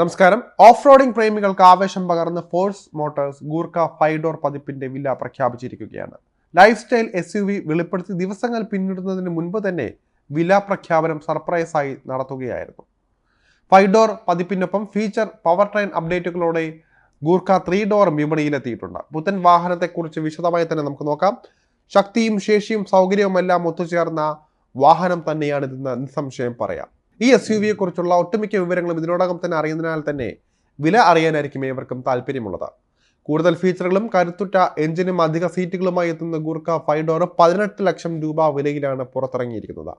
നമസ്കാരം. Of roading പ്രേമികൾക്ക് ആവേശം പകർന്ന് Force Motors Gurkha five door പതിപ്പിന്റെ വില പ്രഖ്യാപിച്ചിരിക്കുകയാണ്. Lifestyle S U V വെളിപ്പെടുത്തി ദിവസങ്ങൾ പിന്നിടുന്നതിന് മുൻപ് തന്നെ വില പ്രഖ്യാപനം സർപ്രൈസായി നടത്തുകയായിരുന്നു. ഫൈവ് ഡോർ പതിപ്പിനൊപ്പം ഫീച്ചർ പവർ ട്രെയിൻ അപ്ഡേറ്റുകളോടെ ഗൂർഖ ത്രീ ഡോറും വിപണിയിലെത്തിയിട്ടുണ്ട്. പുത്തൻ വാഹനത്തെക്കുറിച്ച് വിശദമായി തന്നെ നമുക്ക് നോക്കാം. ശക്തിയും ശേഷിയും സൗകര്യവും എല്ലാം ഒത്തുചേർന്ന വാഹനം തന്നെയാണ് ഇതെന്ന് നിസ്സംശയം പറയാം. ഈ എസ് യു വിയെ കുറിച്ചുള്ള ഒട്ടുമിക്ക വിവരങ്ങളും ഇതിനോടകം തന്നെ അറിയുന്നതിനാൽ തന്നെ വില അറിയാനായിരിക്കും ഏവർക്കും താല്പര്യമുള്ളത് കൂടുതൽ ഫീച്ചറുകളും കരുത്തുറ്റ എഞ്ചിനും അധിക സീറ്റുകളുമായി എത്തുന്ന ഗൂർഖ ഫൈവ് ഡോർ പതിനെട്ട് ലക്ഷം രൂപ വിലയിലാണ് പുറത്തിറങ്ങിയിരിക്കുന്നത്.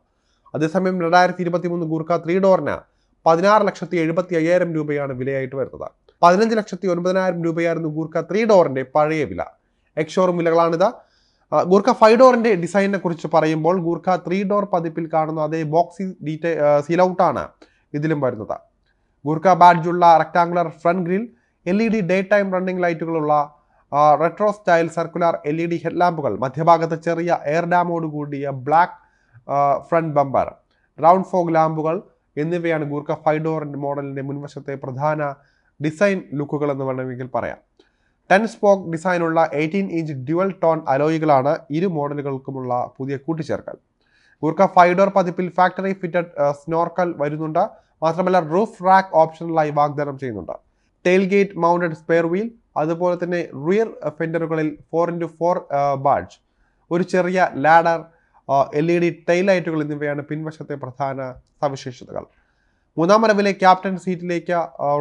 അതേസമയം രണ്ടായിരത്തി ഇരുപത്തി മൂന്ന് ഗൂർഖ ത്രീ ഡോറിന് പതിനാറ് ലക്ഷത്തി എഴുപത്തി അയ്യായിരം രൂപയാണ് വിലയായിട്ട് വരുന്നത്. പതിനഞ്ച് ലക്ഷത്തി ഒൻപതിനായിരം രൂപയായിരുന്നു ഗൂർഖ ത്രീ ഡോറിന്റെ പഴയ വില. എക്സോറും വിലകളാണിത്. ഗൂർഖ ഫൈവ് ഡോറിന്റെ ഡിസൈനിനെ കുറിച്ച് പറയുമ്പോൾ ഗൂർഖ ത്രീ ഡോർ പതിപ്പിൽ കാണുന്ന അതേ ബോക്സി ഡീറ്റെ ആണ് ഇതിലും വരുന്നത്. Gurkha ബാഡ്ജുള്ള rectangular front grille L E D day time running ലൈറ്റുകളുള്ള retro style circular L E D ഹെഡ്ലാമ്പുകൾ മധ്യഭാഗത്ത് ചെറിയ എയർ ഡാമോട് കൂടിയ black front bumper round fog ലാമ്പുകൾ എന്നിവയാണ് ഗൂർഖ ഫൈവ് ഡോറിന്റെ മോഡലിന്റെ മുൻവശത്തെ പ്രധാന ഡിസൈൻ ലുക്കുകൾ എന്ന് വേണമെങ്കിൽ പറയാം. ടെൻ സ്പോക്ക് ഡിസൈനുള്ള എയ്റ്റീൻ ഇഞ്ച് ഡ്യുവൽ ടോൺ അലോയികളാണ് ഇരു മോഡലുകൾക്കുമുള്ള പുതിയ കൂട്ടിച്ചേർക്കൽ. ഗൂർഖ ഫൈവ് ഡോർ പതിപ്പിൽ ഫാക്ടറി ഫിറ്റഡ് സ്നോർക്കൽ വരുന്നുണ്ട്. മാത്രമല്ല റൂഫ് റാക്ക് ഓപ്ഷണലായി വാഗ്ദാനം ചെയ്യുന്നുണ്ട്. Tailgate mounted spare wheel അതുപോലെ തന്നെ റിയർ ഫെൻഡറുകളിൽ ഫോർ ഇന്റു ഫോർ ബാഡ്ജ് ഒരു ചെറിയ ladder L E D tail ലൈറ്റുകൾ എന്നിവയാണ് പിൻവശത്തെ പ്രധാന സവിശേഷതകൾ. മൂന്നാം വരവിലെ ക്യാപ്റ്റൻ സീറ്റിലേക്ക്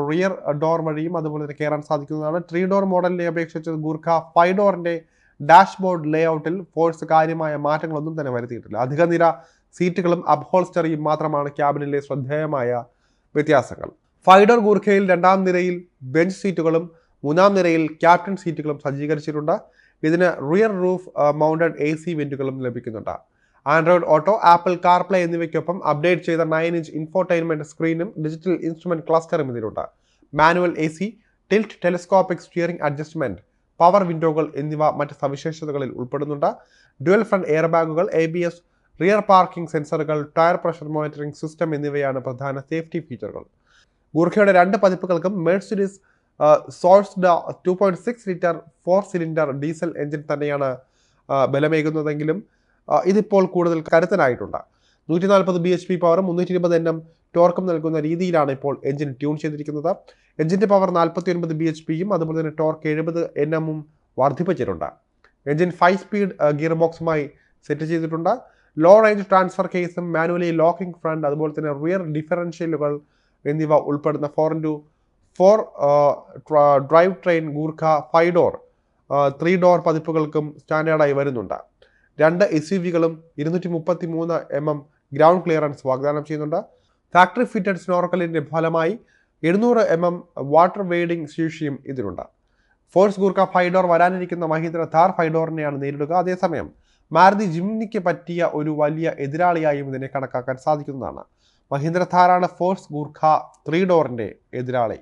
റിയർ ഡോർ വഴിയും അതുപോലെ തന്നെ കയറാൻ സാധിക്കുന്നതാണ്. ത്രീ ഡോർ മോഡലിനെ അപേക്ഷിച്ച് ഗൂർഖ ഫൈവ് ഡോറിന്റെ ഡാഷ്ബോർഡ് ലേഔട്ടിൽ ഫോഴ്സ് കാര്യമായ മാറ്റങ്ങളൊന്നും തന്നെ വരുത്തിയിട്ടില്ല. അധിക നിര സീറ്റുകളും അപ്ഹോൾസ്റ്ററിയും മാത്രമാണ് ക്യാബിനിലെ ശ്രദ്ധേയമായ വ്യത്യാസങ്ങൾ. ഫൈവ് ഡോർ ഗൂർഖയിൽ രണ്ടാം നിരയിൽ ബെഞ്ച് സീറ്റുകളും മൂന്നാം നിരയിൽ ക്യാപ്റ്റൻ സീറ്റുകളും സജ്ജീകരിച്ചിട്ടുണ്ട്. ഇതിന് rear roof mounted A C വെന്റുകളും ലഭിക്കുന്നുണ്ട്. ആൻഡ്രോയിഡ് ഓട്ടോ ആപ്പിൾ കാർപ്ലേ എന്നിവയ്ക്കൊപ്പം അപ്ഡേറ്റ് ചെയ്ത നയൻ ഇഞ്ച് ഇൻഫോർടൈൻമെന്റ് സ്ക്രീനും ഡിജിറ്റൽ ഇൻസ്ട്രുമെന്റ് ക്ലസ്റ്ററും ഇതിലുണ്ട്. Manual A C tilt telescopic steering adjustment power വിൻഡോകൾ എന്നിവ മറ്റ് സവിശേഷതകളിൽ ഉൾപ്പെടുന്നുണ്ട്. ഡ്യുവൽ ഫ്രണ്ട് എയർ ബാഗുകൾ A B S rear parking സെൻസറുകൾ ടയർ പ്രഷർ മോണിറ്ററിംഗ് സിസ്റ്റം എന്നിവയാണ് പ്രധാന സേഫ്റ്റി ഫീച്ചറുകൾ ഗൂർഖയുടെ രണ്ട് പതിപ്പുകൾക്കും Mercedes sourced two point six litre four cylinder diesel engine തന്നെയാണ് ആ, ബലമേകുന്നതെങ്കിലും ഇതിപ്പോൾ കൂടുതൽ കരുത്തനായിട്ടുണ്ട്. നൂറ്റി നാൽപ്പത് ബി എച്ച് പി പവറും മുന്നൂറ്റി ഇരുപത് എൻ എം ടോർക്കും നൽകുന്ന രീതിയിലാണ് ഇപ്പോൾ എഞ്ചിൻ ട്യൂൺ ചെയ്തിരിക്കുന്നത്. എഞ്ചിന്റെ പവർ നാൽപ്പത്തി ഒൻപത് ബി എച്ച് പിയും അതുപോലെ തന്നെ ടോർക്ക് എഴുപത് എൻ എമ്മും വർദ്ധിപ്പിച്ചിട്ടുണ്ട്. എഞ്ചിൻ ഫൈവ് സ്പീഡ് ഗിയർ ബോക്സുമായി സെറ്റ് ചെയ്തിട്ടുണ്ട്. ലോ റേഞ്ച് ട്രാൻസ്ഫർ കേസും മാനുവലി ലോക്കിംഗ് ഫ്രണ്ട് അതുപോലെ തന്നെ റിയർ ഡിഫറൻഷ്യലുകൾ എന്നിവ ഉൾപ്പെടുന്ന four into four drive train Gurkha five door three door പതിപ്പുകൾക്കും സ്റ്റാൻഡേർഡായി വരുന്നുണ്ട്. രണ്ട് എസ് യു വികളും ഇരുന്നൂറ്റി മുപ്പത്തി മൂന്ന് എം എം ഗ്രൗണ്ട് ക്ലിയറൻസ് വാഗ്ദാനം ചെയ്യുന്നുണ്ട്. ഫാക്ടറി ഫിറ്റഡ് സ്നോർക്കലിന്റെ ഫലമായി എഴുന്നൂറ് എം എം വാട്ടർ വെയ്ഡിംഗ് ശേഷിയും ഇതിനുണ്ട് ഫോഴ്സ് ഗൂർക്ക ഫൈഡോർ വരാനിരിക്കുന്ന മഹീന്ദ്ര താർ ഫൈഡോറിനെയാണ് നേരിടുക. അതേസമയം മാരുതി ജിംനിക്ക് പറ്റിയ ഒരു വലിയ എതിരാളിയായും ഇതിനെ കണക്കാക്കാൻ സാധിക്കുന്നതാണ്. മഹീന്ദ്ര ഥാറാണ് ഫോഴ്സ് ഗൂർഖ ത്രീ ഡോറിന്റെ എതിരാളി.